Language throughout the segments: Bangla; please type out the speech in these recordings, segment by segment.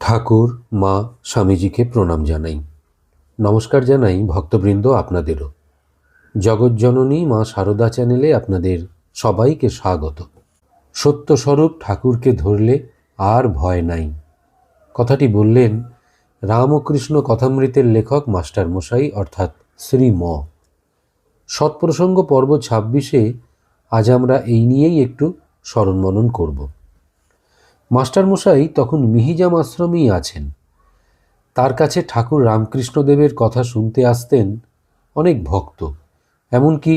ঠাকুর, মা, স্বামীজিকে প্রণাম জানাই। নমস্কার জানাই ভক্তবৃন্দ আপনাদেরও। জগজ্জননী মা সারদা চ্যানেলে আপনাদের সবাইকে স্বাগত। সত্যস্বরূপ ঠাকুরকে ধরলে আর ভয় নাই। কথাটি বললেন রামকৃষ্ণ কথামৃতের লেখক মাস্টার মশাই, অর্থাৎ শ্রী ম। সৎপ্রসঙ্গ পর্ব ছাব্বিশে আজ আমরা এই নিয়েই একটু স্মরণ মনন করব। মাস্টারমশাই তখন মিহিজাম আশ্রমেই আছেন। তার কাছে ঠাকুর রামকৃষ্ণদেবের কথা শুনতে আসতেন অনেক ভক্ত, এমনকি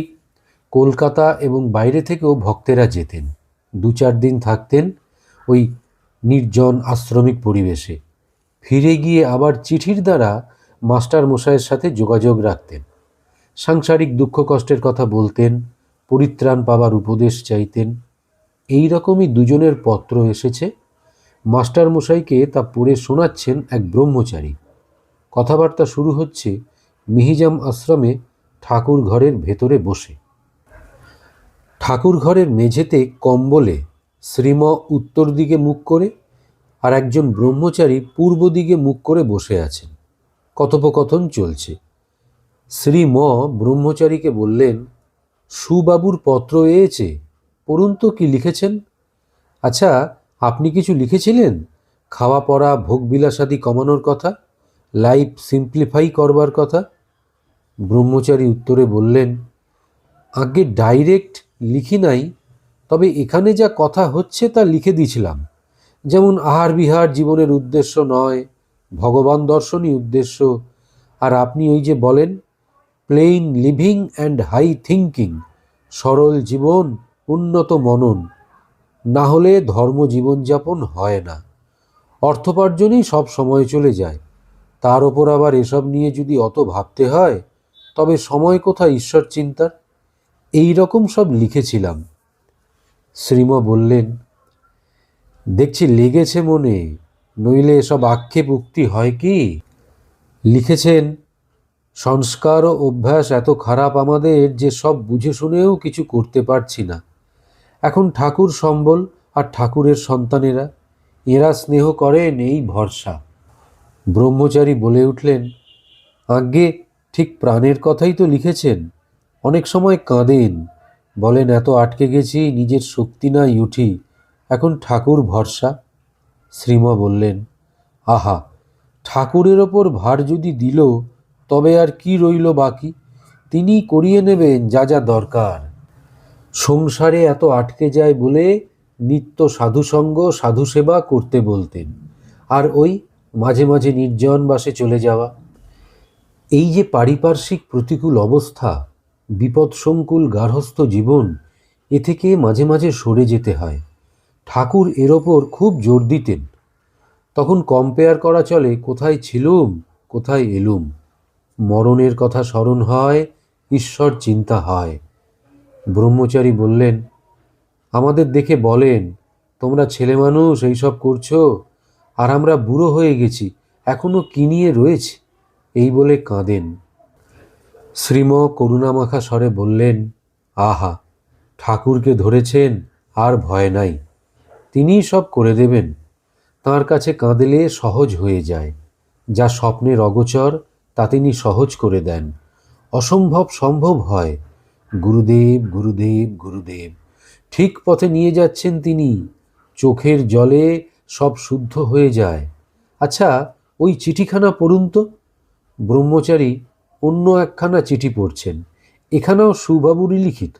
কলকাতা এবং বাইরে থেকেও ভক্তেরা যেতেন। দু চার দিন থাকতেন ওই নির্জন আশ্রমিক পরিবেশে। ফিরে গিয়ে আবার চিঠির দ্বারা মাস্টার মশাইয়ের সাথে যোগাযোগ রাখতেন। সাংসারিক দুঃখ কষ্টের কথা বলতেন, পরিত্রাণ পাবার উপদেশ চাইতেন। এই রকমই দুজনের পত্র এসেছে। মাস্টার মশাইকে তা পড়ে শোনাচ্ছেন এক ব্রহ্মচারী। কথাবার্তা শুরু হচ্ছে মিহিজাম আশ্রমে ঠাকুর ঘরের ভেতরে বসে। ঠাকুর ঘরের মেঝেতে কম্বলে শ্রীম উত্তর দিকে মুখ করে আর একজন ব্রহ্মচারী পূর্ব দিকে মুখ করে বসে আছেন। কথোপকথন চলছে। শ্রী ম ব্রহ্মচারীকে বললেন, সুবাবুর পত্র এয়েছে পড়ুন তো কি লিখেছেন? আচ্ছা আপনি কিছু লিখেছিলেন? খাওয়া, পড়া, ভোগবিলাসাদি কমানোর কথা? লাইফ সিম্পলিফাই করবার কথা? ব্রহ্মচারী উত্তরে বললেন, আগে ডাইরেক্ট লিখি নাই, তবে এখানে যা কথা হচ্ছে তা লিখে দিয়েছিলাম। যেমন আহার বিহার জীবনের উদ্দেশ্য নয়, ভগবান দর্শনই উদ্দেশ্য। আর আপনি ওই যে বলেন plain living and high thinking সরল জীবন, উন্নত মনন। না হলে ধর্ম জীবনযাপন হয় না। অর্থোপার্জনই সব সময় চলে যায়। তার ওপর আবার এসব নিয়ে যদি অত ভাবতে হয়, তবে সময় কোথায় ঈশ্বর চিন্তার? এই রকম সব লিখেছিলাম। শ্রীম বললেন, দেখছি লেগেছে মনে, নইলে এসব আক্ষেপ উক্তি হয় কি? লিখেছেন, সংস্কার ও অভ্যাস এত খারাপ আমাদের যে সব বুঝে শুনেও কিছু করতে পারছি না। এখন ঠাকুর সম্বল আর ঠাকুরের সন্তানেরা, এরা স্নেহ করেন এই ভরসা। ব্রহ্মচারী বলে উঠলেন, আজ্ঞে, ঠিক প্রাণের কথাই তো লিখেছেন। অনেক সময় কাঁদেন। বলেন, এত আটকে গেছি, নিজের শক্তি নাই উঠি। এখন ঠাকুর ভরসা? শ্রীমা বললেন, আহা, ঠাকুরের ওপর ভার যদি দিল, তবে আর কি রইল বাকি? তিনি করিয়ে নেবেন যা যা দরকার। সংসারে এত আটকে যায় বলে নিত্য সাধুসঙ্গ সাধু সেবা করতে বলতেন। আর ওই মাঝে মাঝে নির্জন বাসে চলে যাওয়া। এই যে পারিপার্শ্বিক প্রতিকূল অবস্থা, বিপদসংকুল গার্হস্থ জীবন, এ থেকে মাঝে মাঝে সরে যেতে হয়। ঠাকুর এর ওপর খুব জোর দিতেন। তখন কম্পেয়ার করা চলে, কোথায় ছিলুম, কোথায় এলুম। মরণের কথা স্মরণ হয়, ঈশ্বর চিন্তা হয়। ব্রহ্মচারী বললেন, আমাদের দেখে বলেন, তোমরা ছেলে মানুষ, এইসব করছ, আর আমরা বুড়ো হয়ে গেছি, এখনও কি নিয়ে রয়েছে? এই বলে কাঁদেন। শ্রীম করুণামাখা স্বরে বললেন, আহা, ঠাকুরকে ধরেছেন, আর ভয় নাই। তিনিই সব করে দেবেন। তার কাছে কাঁদলে সহজ হয়ে যায়। যা স্বপ্নের অগোচর, তা তিনি সহজ করে দেন। অসম্ভব সম্ভব হয় গুরুদেব গুরুদেব গুরুদেব। ঠিক পথে নিয়ে যাচ্ছেন তিনি। চোখের জলে সব শুদ্ধ হয়ে যায়। আচ্ছা ওই চিঠিখানা পড়ুন তো। ব্রহ্মচারী অন্য একখানা চিঠি পড়ছেন। এখানেও সুবাবুরই লিখিত।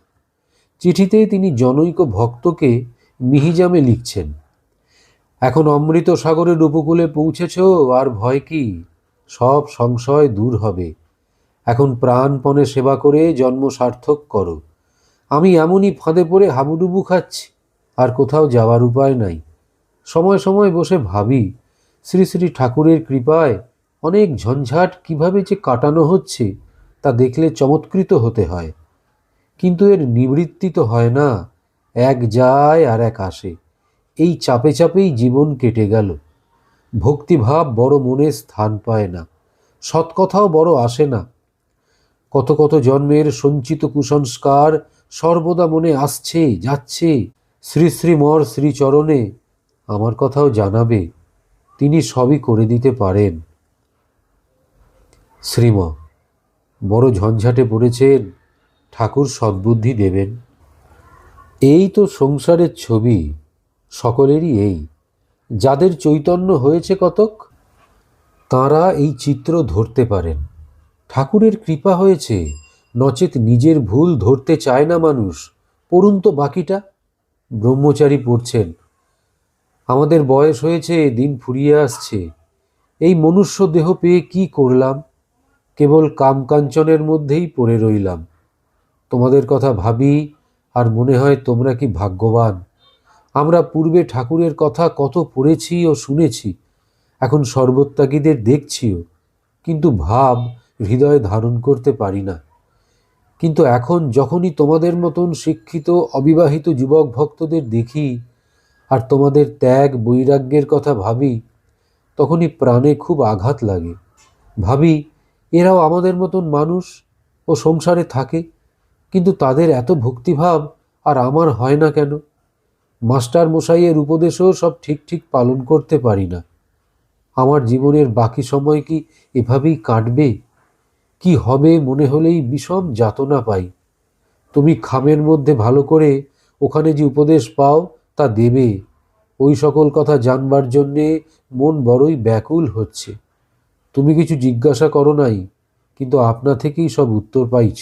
চিঠিতে তিনি জনৈক ভক্তকে মিহিজামে লিখছেন। এখন অমৃত সাগরের উপকূলে পৌঁছেছ, আর ভয় কি? সব সংশয় দূর হবে। এখন প্রাণপণে সেবা করে জন্ম সার্থক করো। আমি এমনই ফাঁদে পড়ে হাবুডুবু খাচ্ছি, আর কোথাও যাওয়ার উপায় নাই। সময় সময় বসে ভাবি, শ্রী শ্রী ঠাকুরের কৃপায় অনেক ঝঞ্ঝাট কীভাবে যে কাটানো হচ্ছে তা দেখলে চমৎকৃত হতে হয়। কিন্তু এর নিবৃত্তি তো হয় না, এক যায় আর এক আসে। এই চাপে চাপেই জীবন কেটে গেল। ভক্তিভাব বড় মনে স্থান পায় না, সৎকথাও বড় আসে না। কত কত জন্মের সঞ্চিত কুসংস্কার সর্বদা মনে আসছে, যাচ্ছে। শ্রী শ্রী মর শ্রীচরণে আমার কথাও জানাবে। তিনি সবই করে দিতে পারেন। শ্রীম, বড় ঝঞ্ঝাটে পড়েছেন, ঠাকুর সদ্বুদ্ধি দেবেন। এই তো সংসারের ছবি, সকলেরই এই। যাদের চৈতন্য হয়েছে কতক, তাঁরা এই চিত্র ধরতে পারেন। ঠাকুরের কৃপা হয়েছে, নচেত নিজের ভুল ধরতে চায় না মানুষ। পড়ুন তো বাকিটা। ব্রহ্মচারী পড়ছেন, আমাদের বয়স হয়েছে, দিন ফুরিয়ে আসছে। এই মনুষ্য দেহ পেয়ে কি করলাম? কেবল কামকাঞ্চনের মধ্যেই পড়ে রইলাম। তোমাদের কথা ভাবি, আর মনে হয় তোমরা কি ভাগ্যবান। আমরা পূর্বে ঠাকুরের কথা কত পড়েছি ও শুনেছি, এখন সর্বত্যাগীদের দেখছিও। কিন্তু ভাব হৃদয়ে ধারণ করতে পারি না। কিন্তু এখন যখনই তোমাদের মতন শিক্ষিত, অবিবাহিত যুবক ভক্তদের দেখি আর তোমাদের ত্যাগ, বৈরাগ্যের কথা ভাবি, তখনই প্রাণে খুব আঘাত লাগে। ভাবি, এরাও আমাদের মতন মানুষ ও সংসারে থাকে, কিন্তু তাদের এত ভক্তিভাব আর আমার হয় না কেন? মাস্টার মশাইয়ের উপদেশও সব ঠিক ঠিক পালন করতে পারি না। আমার জীবনের বাকি সময় কি এভাবেই কাটবে? কি হবে মনে হলেই বিষম যাতনা পাই। তুমি খামের মধ্যে ভালো করে ওখানে যে উপদেশ পাও তা দেবে। ওই সকল কথা জানবার জন্যে মন বড়ই ব্যাকুল হচ্ছে। তুমি কিছু জিজ্ঞাসা করো নাই, কিন্তু আপনা থেকেই সব উত্তর পাইছ।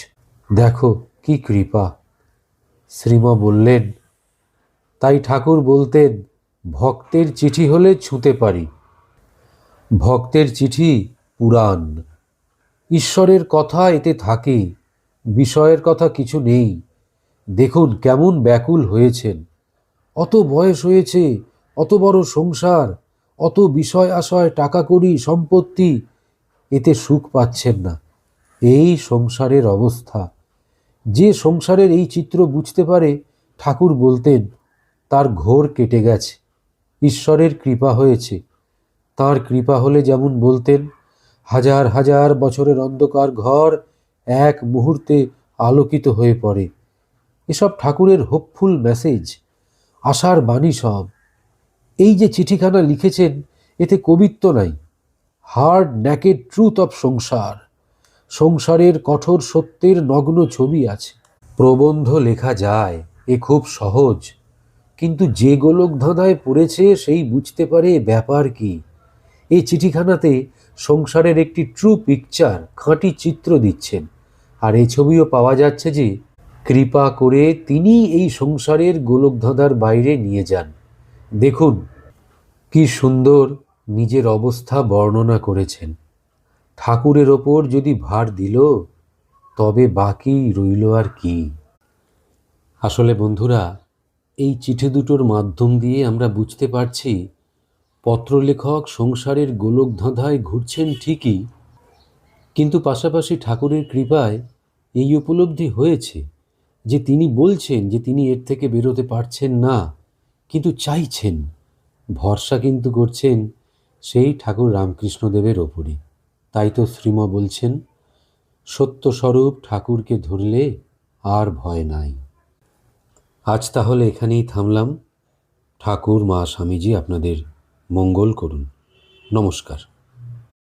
দেখো কি কৃপা। শ্রীমা বললেন, তাই ঠাকুর বলতেন, ভক্তের চিঠি হলে ছুঁতে পারি। ভক্তের চিঠি পুরাণ। ঈশ্বরের কথা এতে থাকে, বিষয়ের কথা কিছু নেই। দেখুন কেমন ব্যাকুল হয়েছেন। অত বয়স হয়েছে, অত বড় সংসার, অত বিষয় আশয়, টাকা কড়ি, সম্পত্তি, এতে সুখ পাচ্ছেন না। এই সংসারের অবস্থা। যে সংসারের এই চিত্র বুঝতে পারে, ঠাকুর বলতেন, তার ঘোর কেটে গেছে। ঈশ্বরের কৃপা হয়েছে। তার কৃপা হলে যেমন বলতেন হাজার হাজার বছরের অন্ধকার ঘর এক মুহূর্তে আলোকিত হয়ে পড়ে। এসব ঠাকুরের হোপফুল মেসেজ আশার বাণী সব। এই যে চিঠিখানা লিখেছেন, এতে কবিত্ব নাই। হার্ড ন্যাকেড ট্রুথ অফ সংসার। সংসারের কঠোর সত্যের নগ্ন ছবি আছে। প্রবন্ধ লেখা যায়, এ খুব সহজ। কিন্তু যে গোলক ধাঁধায় পড়েছে, সেই বুঝতে পারে ব্যাপার কি? এই চিঠিখানাতে সংসারের একটি ট্রু পিকচার খাঁটি চিত্র দিচ্ছেন। আর এই ছবিও পাওয়া যাচ্ছে যে, কৃপা করে তিনি এই সংসারের গোলকধাঁধার বাইরে নিয়ে যান। দেখুন, কি সুন্দর নিজের অবস্থা বর্ণনা করেছেন। ঠাকুরের ওপর যদি ভার দিল, তবে বাকি রইল আর কি। আসলে বন্ধুরা, এই চিঠি দুটোর মাধ্যম দিয়ে আমরা বুঝতে পারছি পত্রলেখক সংসারের গোলকধাঁধায় ঘুরছেন ঠিকই, কিন্তু পাশাপাশি ঠাকুরের কৃপায় এই উপলব্ধি হয়েছে যে তিনি বলছেন যে তিনি এর থেকে বেরোতে পারছেন না, কিন্তু চাইছেন। ভরসা কিন্তু করছেন সেই ঠাকুর রামকৃষ্ণদেবের ওপরই। তাই তো শ্রীম বলছেন, সত্যস্বরূপ ঠাকুরকে ধরলে আর ভয় নাই। আজ তাহলে এখানেই থামলাম। ঠাকুর মা স্বামীজি আপনাদের মঙ্গল করুন। নমস্কার।